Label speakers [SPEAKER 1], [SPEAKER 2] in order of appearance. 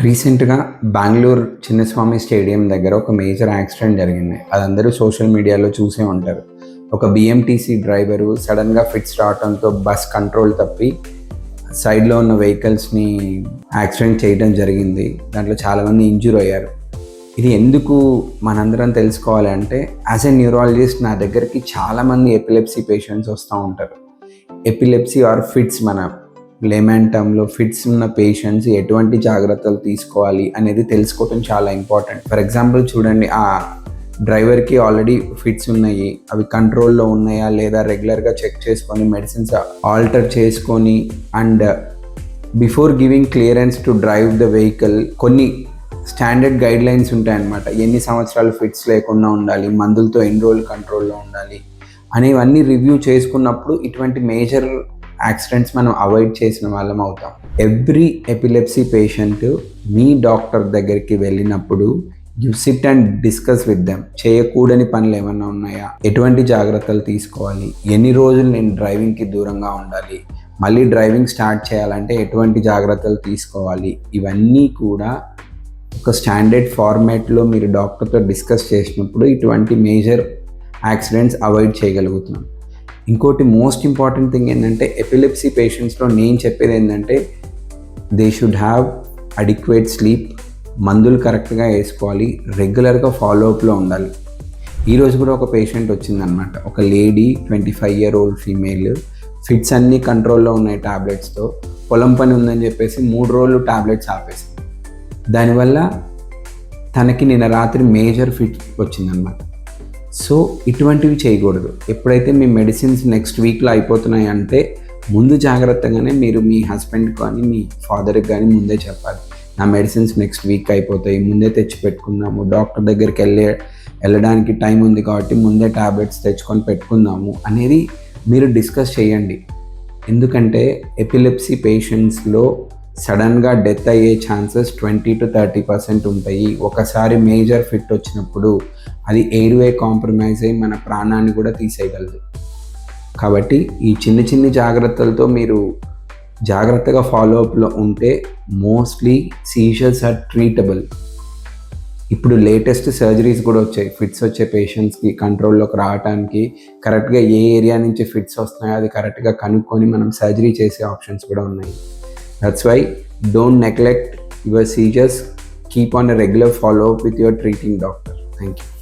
[SPEAKER 1] రీసెంట్గా బెంగళూరు చిన్నస్వామి స్టేడియం దగ్గర ఒక మేజర్ యాక్సిడెంట్ జరిగింది. అది అందరూ సోషల్ మీడియాలో చూసే ఉంటారు. ఒక బిఎంటీసీ డ్రైవరు సడన్గా ఫిట్స్ రావడంతో బస్ కంట్రోల్ తప్పి సైడ్లో ఉన్న వెహికల్స్ని యాక్సిడెంట్ చేయడం జరిగింది. దాంట్లో చాలామంది ఇంజూర్ అయ్యారు. ఇది ఎందుకు మనందరం తెలుసుకోవాలంటే యాజ్ ఎ న్యూరాలజిస్ట్ నా దగ్గరికి చాలామంది ఎపిలెప్సీ పేషెంట్స్ వస్తూ ఉంటారు. ఎపిలెప్సీ ఆర్ ఫిట్స్ మన లేమాన్ టర్మ్లో ఫిట్స్ ఉన్న పేషెంట్స్ ఎటువంటి జాగ్రత్తలు తీసుకోవాలి అనేది తెలుసుకోవటం చాలా ఇంపార్టెంట్ ఫర్ ఎగ్జాంపుల్ చూడండి ఆ డ్రైవర్కి ఆల్రెడీ ఫిట్స్ ఉన్నాయి. అవి కంట్రోల్లో ఉన్నాయా లేదా రెగ్యులర్గా చెక్ చేసుకొని మెడిసిన్స్ ఆల్టర్ చేసుకొని and before giving clearance to drive the vehicle కొన్ని స్టాండర్డ్ గైడ్ లైన్స్ ఉంటాయన్నమాట ఎన్ని సంవత్సరాలు ఫిట్స్ లేకుండా ఉండాలి మందులతో ఎన్ని రోజులు కంట్రోల్లో ఉండాలి అనేవన్నీ రివ్యూ చేసుకున్నప్పుడు ఇటువంటి మేజర్ యాక్సిడెంట్స్ మనం అవాయిడ్ చేసిన వాళ్ళం అవుతాం. ఎవ్రీ ఎపిలెప్సీ పేషెంట్ మీ డాక్టర్ దగ్గరికి వెళ్ళినప్పుడు you sit and discuss with them. చేయకూడని పనులు ఏమన్నా ఉన్నాయా? ఎటువంటి జాగ్రత్తలు తీసుకోవాలి? ఎన్ని రోజులు నేను డ్రైవింగ్కి దూరంగా ఉండాలి? మళ్ళీ డ్రైవింగ్ స్టార్ట్ చేయాలంటే ఎటువంటి జాగ్రత్తలు తీసుకోవాలి? ఇవన్నీ కూడా ఒక స్టాండర్డ్ ఫార్మాట్లో మీరు డాక్టర్తో డిస్కస్ చేసినప్పుడు ఇటువంటి మేజర్ యాక్సిడెంట్స్ అవాయిడ్ చేయగలుగుతున్నాం. ఇంకోటి మోస్ట్ ఇంపార్టెంట్ థింగ్ ఏంటంటే ఎపిలెప్సీ పేషెంట్స్లో నేను చెప్పేది ఏంటంటే they should have adequate sleep మందులు కరెక్ట్గా వేసుకోవాలి. రెగ్యులర్గా ఫాలోఅప్లో ఉండాలి. ఈరోజు కూడా ఒక పేషెంట్ వచ్చిందనమాట ఒక lady twenty five year old female fits అన్నీ కంట్రోల్లో ఉన్నాయి ట్యాబ్లెట్స్తో పొలం పని ఉందని చెప్పేసి మూడు రోజులు టాబ్లెట్స్ ఆపేసింది. దానివల్ల తనకి నిన్న రాత్రి మేజర్ ఫిట్ వచ్చిందనమాట సో ఇటువంటివి చేయకూడదు. ఎప్పుడైతే మీ మెడిసిన్స్ నెక్స్ట్ వీక్లో అయిపోతున్నాయి అంటే ముందు జాగ్రత్తగానే మీరు మీ హస్బెండ్ కానీ మీ ఫాదర్కి కానీ ముందే చెప్పాలి. నా మెడిసిన్స్ నెక్స్ట్ వీక్ అయిపోతాయి. ముందే తెచ్చి పెట్టుకుందాము డాక్టర్ దగ్గరికి వెళ్ళే వెళ్ళడానికి టైం ఉంది కాబట్టి ముందే టాబ్లెట్స్ తెచ్చుకొని పెట్టుకుందాము అనేది మీరు డిస్కస్ చేయండి. ఎందుకంటే ఎపిలెప్సీ పేషెంట్స్లో సడన్గా డెత్ అయ్యే chances twenty two thirty percent ఉంటాయి. ఒకసారి మేజర్ ఫిట్ వచ్చినప్పుడు అది ఎయిర్వే కాంప్రమైజ్ అయ్యి మన ప్రాణాన్ని కూడా తీసేయగలదు. కాబట్టి ఈ చిన్న చిన్న జాగ్రత్తలతో మీరు జాగ్రత్తగా ఫాలోఅప్లో ఉంటే మోస్ట్లీ సీజర్స్ ఆర్ ట్రీటబుల్ ఇప్పుడు లేటెస్ట్ సర్జరీస్ కూడా వచ్చాయి. ఫిట్స్ వచ్చే పేషెంట్స్కి కంట్రోల్లోకి రావడానికి కరెక్ట్గా ఏ ఏరియా నుంచి ఫిట్స్ వస్తున్నాయో అది కరెక్ట్గా కనుక్కొని మనం సర్జరీ చేసే ఆప్షన్స్ కూడా ఉన్నాయి. That's why don't neglect your seizures keep on a regular follow up with your treating doctor thank you